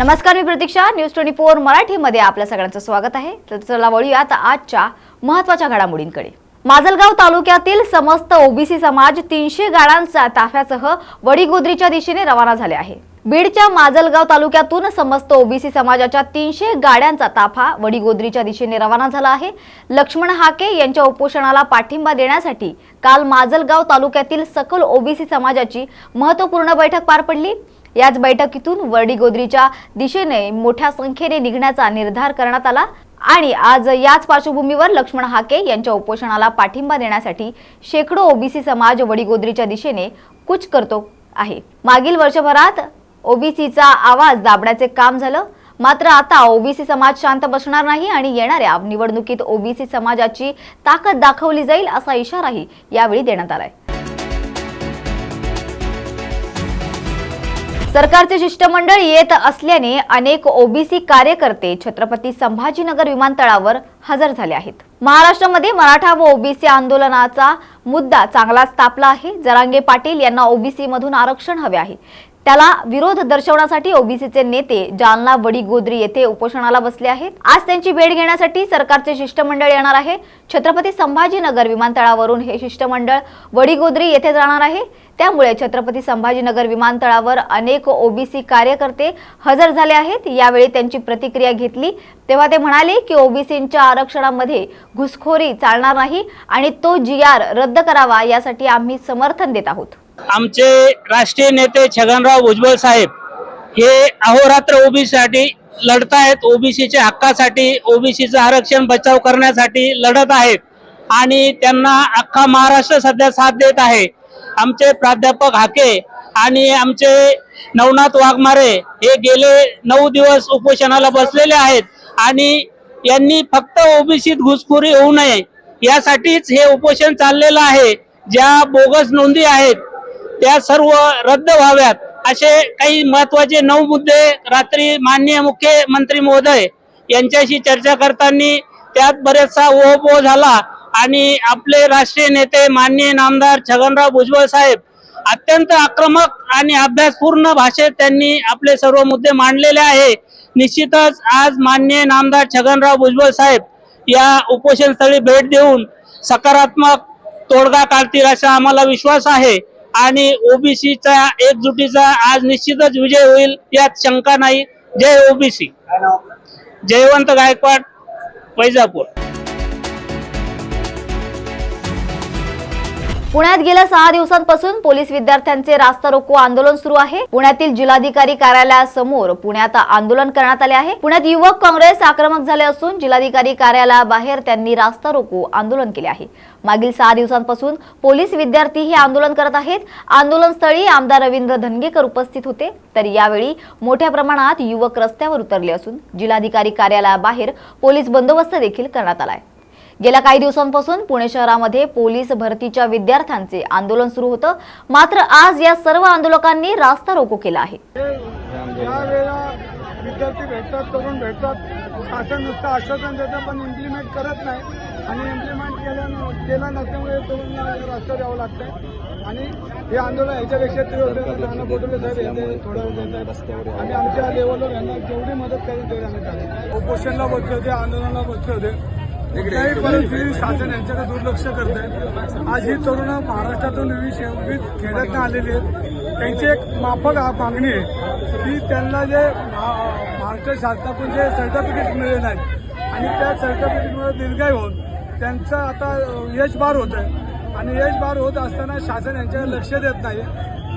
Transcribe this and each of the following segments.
नमस्कार मी Pratiksha. News twenty four मराठीमध्ये आपल्या सगळ्यांचं स्वागत आहे. तर चला वळूयात आजच्या महत्त्वाच्या घडामोडींकडे. माजलगाव तालुक्यातील समस्त ओबीसी समाज तीनशे गाड्यांच्या ताफ्यासह वडीगोद्रीच्या दिशेने रवाना झाले आहे. बीडच्या माजलगाव तालुक्यातून समस्त ओबीसी समाजाच्या तीनशे गाड्यांचा ताफा वडीगोद्रीच्या दिशेने रवाना झाला आहे. लक्ष्मण हाके यांच्या उपोषणाला पाठिंबा देण्यासाठी काल माजलगाव तालुक्यातील सकल ओबीसी समाजाची महत्त्वपूर्ण बैठक पार पडली. याच बैठकीतून वडीगोद्रीच्या दिशेने मोठ्या संख्येने निघण्याचा निर्धार करण्यात आला. आणि आज याच पार्श्वभूमीवर लक्ष्मण हाके यांच्या उपोषणाला पाठिंबा देण्यासाठी शेकडो ओबीसी समाज वडीगोद्रीच्या दिशेने कूच करतो आहे. मागील वर्षभरात ओबीसीचा आवाज दाबण्याचे काम झालं. मात्र आता ओबीसी समाज शांत बसणार नाही आणि येणाऱ्या निवडणुकीत ओबीसी समाजाची ताकद दाखवली जाईल असा इशाराही यावेळी देण्यात आलाय. सरकारचे शिष्टमंडळ येत असल्याने अनेक ओबीसी कार्यकर्ते छत्रपती संभाजीनगर विमानतळावर हजर झाले आहेत. महाराष्ट्रामध्ये मराठा व ओबीसी आंदोलनाचा मुद्दा चांगलाच तापला आहे. जरांगे पाटील यांना ओबीसी मधून आरक्षण हवे आहे. त्याला विरोध दर्शवण्यासाठी ओबीसीचे नेते जालना वडीगोद्री येथे उपोषणाला बसले आहेत. आज त्यांची भेट घेण्यासाठी सरकारचे शिष्टमंडळ येणार आहे. छत्रपती संभाजीनगर विमानतळावरून हे शिष्टमंडळ वडीगोद्री येथे जाणार आहे. त्यामुळे छत्रपती संभाजीनगर विमानतळावर अनेक ओबीसी कार्यकर्ते हजर झाले आहेत. यावेळी त्यांची प्रतिक्रिया घेतली. तेव्हा ते म्हणाले की ओबीसींच्या आरक्षणामध्ये घुसखोरी चालणार नाही आणि तो जी आर रद्द करावा यासाठी आम्ही समर्थन देत आहोत. आमचे राष्ट्रीय नेते छगनराव भुजबळ साहेब हे अहोरात्र ओबीसीसाठी लढतायत ओबीसीच्या हक्कासाठी ओबीसीचं आरक्षण बचाव करण्यासाठी लढत आहेत. आणि त्यांना अख्खा महाराष्ट्र सध्या साथ देत आहे. आमचे प्राध्यापक हाके आणि आमचे नवनाथ वाघमारे हे गेले नऊ दिवस उपोषणाला बसलेले आहेत आणि यांनी फक्त ओबीसीत घुसखोरी होऊ नये. यासाठीच हे उपोषण चाललेलं आहे. ज्या बोगस नोंदी आहेत त्या सर्व रद्द व्हाव्यात असे काही महत्त्वाचे नऊ मुद्दे रात्री माननीय मुख्यमंत्री महोदय यांच्याशी चर्चा करताना त्यात बरेचसा ओहपोह झाला आणि आपले राष्ट्रीय नेते माननीय नामदार छगनराव भुजबळ साहेब अत्यंत आक्रमक आणि अभ्यासपूर्ण भाषेत त्यांनी आपले सर्व मुद्दे मांडलेले आहे. निश्चितच आज माननीय नामदार छगनराव भुजबळ साहेब या उपोषण स्थळी भेट देऊन सकारात्मक तोडगा काढतील असा आम्हाला विश्वास आहे. आणि ओबीसीचा एकजुटीचा आज निश्चितच विजय होईल यात शंका नाही. जय ओबीसी. जयवंत गायकवाड वैजापूर. पुण्यात गेल्या सहा दिवसांपासून पोलीस विद्यार्थ्यांचे रास्ता रोको आंदोलन सुरू आहे. पुण्यातील जिल्हाधिकारी कार्यालयासमोर पुण्यात आंदोलन करण्यात आले आहे. पुण्यात युवक काँग्रेस आक्रमक झाले असून जिल्हाधिकारी कार्यालयाबाहेर त्यांनी रास्ता रोको आंदोलन केले आहे. मागील सहा दिवसांपासून पोलीस विद्यार्थी हे आंदोलन करत आहेत. आंदोलनस्थळी आमदार रवींद्र धनगेकर उपस्थित होते. तर यावेळी मोठ्या प्रमाणात युवक रस्त्यावर उतरले असून जिल्हाधिकारी कार्यालयाबाहेर पोलीस बंदोबस्त देखील करण्यात आला आहे. गेल्या काही दिवसांपासून पुणे शहरामध्ये पोलीस भरतीच्या विद्यार्थ्यांचे आंदोलन सुरू होतं. मात्र आज या सर्व आंदोलकांनी रास्ता रोको केला आहे. विद्यार्थी भेटतात तरुण भेटतात शासन नुसतं आश्वासन देतं पण इम्प्लिमेंट करत नाही. आणि इम्प्लिमेंट केलं केलं नसल्यामुळे तरुणांना रस्ता द्यावं लागतंय. आणि हे आंदोलन ह्याच्यापेक्षा तीव्र नाना बोटले साहेब थोडं देत आहेत. आणि आमच्या लेवलवर यांना जेवढी मदत करेल तेवढी आम्ही उपोषणला बसले होते आंदोलनाला बसले होते. कुठल्याही परिस्थितीत शासन यांच्याकडे दुर्लक्ष करत आहे. आज ही तरुण महाराष्ट्रातून विविध विविध खेड्यातनं आलेली आहेत. त्यांची एक माफक मागणी आहे की त्यांना जे महाराष्ट्र शासनातून जे सर्टिफिकेट मिळले नाहीत आणि त्या सर्टिफिकेटमुळे दीर्घाय होऊन त्यांचं आता यश बार होत आहे. आणि यश बार होत असताना शासन यांच्याकडे लक्ष देत नाही.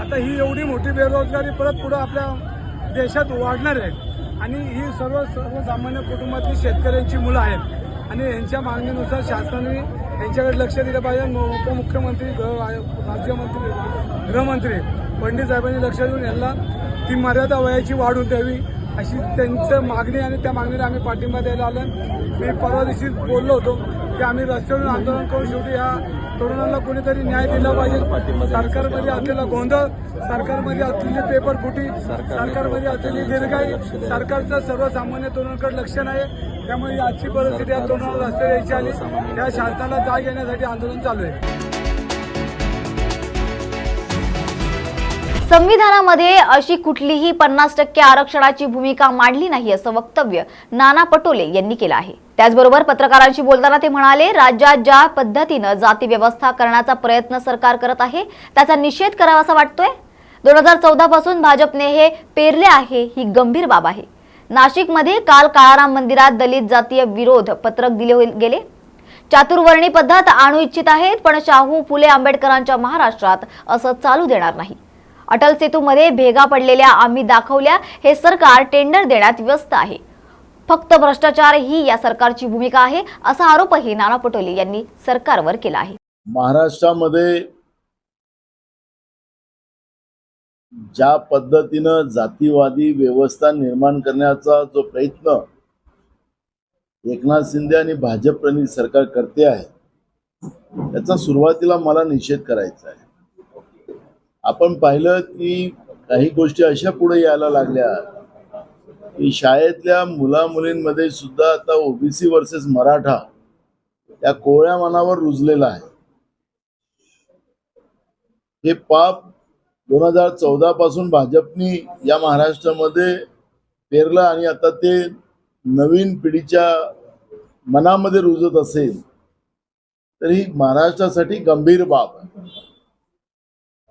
आता ही एवढी मोठी बेरोजगारी परत पुढं आपल्या देशात वाढणार आहे. आणि ही सर्व सर्वसामान्य कुटुंबातली शेतकऱ्यांची मुलं आहेत. आणि यांच्या मागणीनुसार शासनाने यांच्याकडे लक्ष दिलं पाहिजे. उपमुख्यमंत्री गृह राज्यमंत्री गृहमंत्री पंडित साहेबांनी लक्ष देऊन यांना ती मर्यादा वयाची वाढवून द्यावी अशी त्यांचं मागणी आणि त्या मागणीला आम्ही पाठिंबा द्यायला आलो मी परवा दिवशी बोललो होतो की आम्ही रस्त्यावरून आंदोलन करून शेवटी या तरुणांना कोणीतरी न्याय दिला पाहिजे. सरकारमध्ये असलेला गोंधळ सरकारमध्ये असलेली पेपर फुटी सरकारमध्ये असलेली दीर्घाई सरकारचं सर्वसामान्य तरुणांकडे लक्ष नाही. त्यामुळे आजची परिस्थिती या तरुणाला रस्ते द्यायची आली त्या शासनाला जाग येण्यासाठी आंदोलन चालू आहे. संविधानामध्ये अशी कुठलीही पन्नास टक्के आरक्षणाची भूमिका मांडली नाही असं वक्तव्य नाना पटोले यांनी केलं आहे. त्याचबरोबर पत्रकारांशी बोलताना ते म्हणाले राज्यात ज्या पद्धतीनं जाती व्यवस्था करण्याचा प्रयत्न सरकार करत आहे त्याचा निषेध करावासा वाटतोय? दोन हजार चौदा पासून भाजपने हे पेरले आहे ही गंभीर बाब आहे. नाशिकमध्ये काल काळाराम मंदिरात दलित जातीय विरोध पत्रक दिले गेले. चातुर्वर्णी पद्धत आणू इच्छित आहेत पण शाहू फुले आंबेडकरांच्या महाराष्ट्रात असं चालू देणार नाही. अटल सेतूमध्ये भेगा पडलेल्या आम्ही दाखवल्या हे सरकार टेंडर देण्यात व्यस्त आहे. फक्त भ्रष्टाचार ही या सरकारची भूमिका आहे असा आरोपही नाना पटोले यांनी सरकारवर केला आहे. महाराष्ट्रामध्ये ज्या पद्धतीनं जातीवादी व्यवस्था निर्माण करण्याचा जो प्रयत्न एकनाथ शिंदे आणि भाजप प्रणित सरकार करते आहे त्याचा सुरुवातीला मला निषेध करायचा आहे. आपण पाहिलं की काही गोष्टी अशा पुढे यायला लागल्या की शाळेतल्या मुला मुलींमध्ये सुद्धा आता ओबीसी वर्सेस मराठा या कोवळ्या मनावर रुजलेला आहे. हे पाप दोन हजार चौदा पासून भाजपनी या महाराष्ट्रामध्ये पेरलं आणि आता ते नवीन पिढीच्या मनामध्ये रुजत असेल तर ही महाराष्ट्रासाठी गंभीर बाब आहे.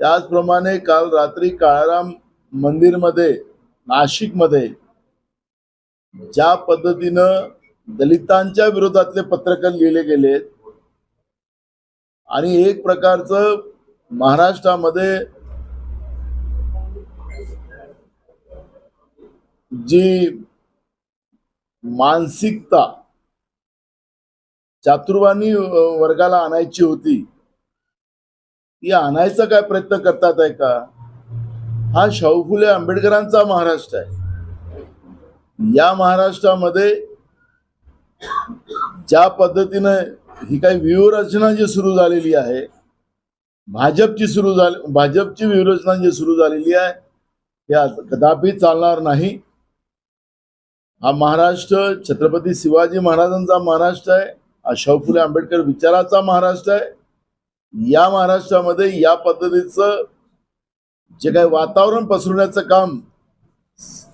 त्याचप्रमाणे काल रात्री काळाराम मंदिरमध्ये नाशिकमध्ये ज्या पद्धतीनं दलितांच्या विरोधातले पत्रकार लिहिले गेलेत आणि एक प्रकारचं महाराष्ट्रामध्ये जी मानसिकता चातुर्वाणी वर्गाला आणायची होती ती आणायचा काय प्रयत्न करतात आहे का? हा शाहू फुले आंबेडकरांचा महाराष्ट्र आहे. या महाराष्ट्रामध्ये ज्या पद्धतीनं ही काही व्यूहरचना जी सुरू झालेली आहे भाजपची सुरू झाली भाजपची व्यूहरचना जी सुरू झालेली आहे या कदापि चालणार नाही. हा महाराष्ट्र छत्रपती शिवाजी महाराजांचा महाराष्ट्र आहे हा शाहू फुले आंबेडकर विचाराचा महाराष्ट्र आहे. या महाराष्ट्रामध्ये या पद्धतीचं जे काही वातावरण पसरवण्याचं काम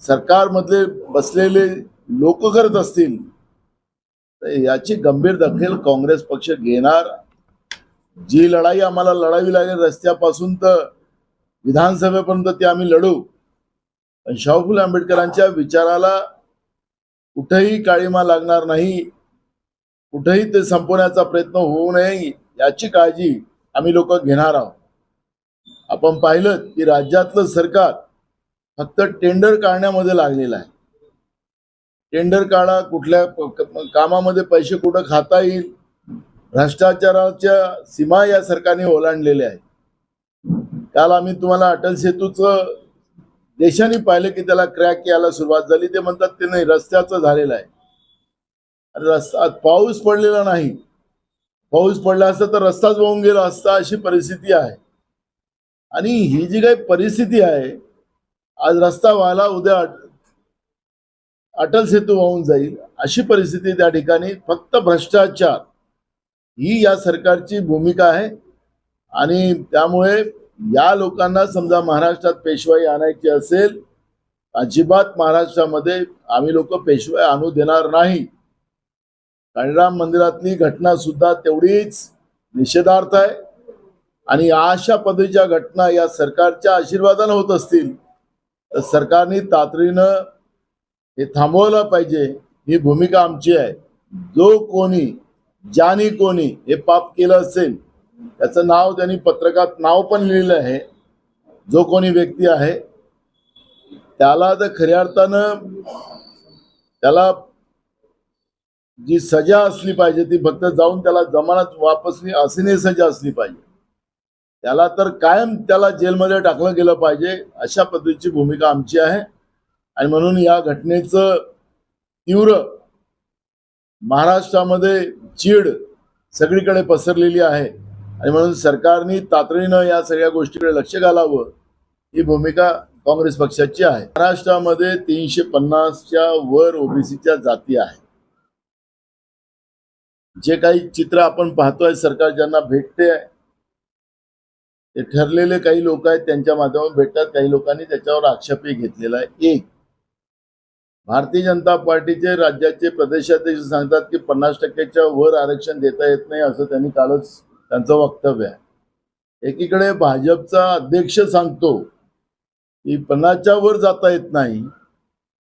सरकारमधले बसलेले लोक करत असतील तर याची गंभीर दखल काँग्रेस पक्ष घेणार. जी लढाई आम्हाला लढावी लागेल रस्त्यापासून तर विधानसभेपर्यंत ती आम्ही लढू. पण शाहू फुले आंबेडकरांच्या विचाराला कुठेही काळीमा लागणार नाही. कुठेही ते संपवण्याचा प्रयत्न होऊ नये. याची काळजी आम्ही लोक घेणार आहोत. आपण पाहिलं की राज्यातलं सरकार फक्त टेंडर काढण्यामध्ये लागलेलं आहे. टेंडर काढा कुठल्या कामामध्ये पैसे कुठं खाता येईल? भ्रष्टाचाराच्या सीमा या सरकारने ओलांडलेल्या आहेत. काल आम्ही तुम्हाला अटल सेतूचं देशाने पाहिलं की त्याला क्रॅक यायला सुरुवात झाली. ते म्हणतात ते नाही रस्त्याचं झालेलं आहे. रस्ता पाऊस पडलेला नाही. पाऊस पडला असता तर रस्ताच वाहून गेला असता अशी परिस्थिती आहे. आणि ही जी काही परिस्थिती आहे आज रस्ता व्हायला उद्या अटल सेतू वाहून जाईल अशी परिस्थिती त्या ठिकाणी फक्त भ्रष्टाचार ही या सरकारची भूमिका आहे. आणि त्यामुळे या लोकांना समजा महाराष्ट्रात पेशवाई आणायची असेल अजिबात महाराष्ट्रामध्ये आम्ही लोक पेशवाई आणू देणार नाही. काळीराम मंदिरातली घटना सुद्धा तेवढीच निषेधार्थ आहे. आणि अशा पद्धतीच्या घटना या सरकारच्या आशीर्वादानं होत असतील तर सरकारने तातडीनं हे थांबवलं पाहिजे. ही भूमिका आमची आहे. जो कोणी ज्यानी कोणी हे पाप केलं असेल त्याचं नाव त्यांनी पत्रकात नाव पण लिहिलं आहे. जो कोणी व्यक्ती आहे त्याला तर खऱ्या अर्थानं त्याला जी सजा असली पाहिजे ती फक्त जाऊन त्याला जमानत वापस असे नाही सजा असली पाहिजे. त्याला तर कायम त्याला जेलमध्ये टाकलं गेलं पाहिजे अशा पद्धतीची भूमिका आमची आहे. आणि म्हणून या घटनेचं तीव्र महाराष्ट्रामध्ये चीड सगळीकडे पसरलेली आहे. आणि म्हणून सरकारने तातडीनं या सगळ्या गोष्टीकडे लक्ष घालावं ही भूमिका काँग्रेस पक्षाची आहे. महाराष्ट्रामध्ये तीनशे पन्नासच्या वर ओबीसीच्या जाती आहेत. जे काही चित्र आपण पाहतोय सरकार ज्यांना भेटते ते ठरलेले काही लोक आहेत त्यांच्या माध्यमातून भेटतात. काही लोकांनी त्याच्यावर आक्षेपही घेतलेला आहे. एक भारतीय जनता पार्टीचे राज्याचे प्रदेशाध्यक्ष सांगतात की पन्नास टक्क्याच्या वर आरक्षण देता येत नाही असं त्यांनी कालच त्यांचं वक्तव्य आहे. एकीकडे भाजपचा अध्यक्ष सांगतो की पन्नासच्या वर जाता येत नाही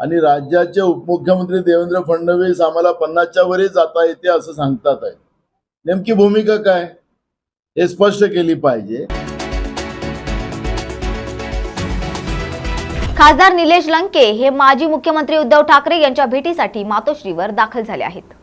आणि राज्याचे उपमुख्यमंत्री देवेंद्र फडणवीस आम्हाला पन्नासच्या वरही जाता येते असं सांगतात आहे नेमकी भूमिका काय? हे स्पष्ट केली पाहिजे. खासदार निलेश लंके हे माजी मुख्यमंत्री उद्धव ठाकरे यांच्या भेटीसाठी मातोश्रीवर दाखल झाले आहेत.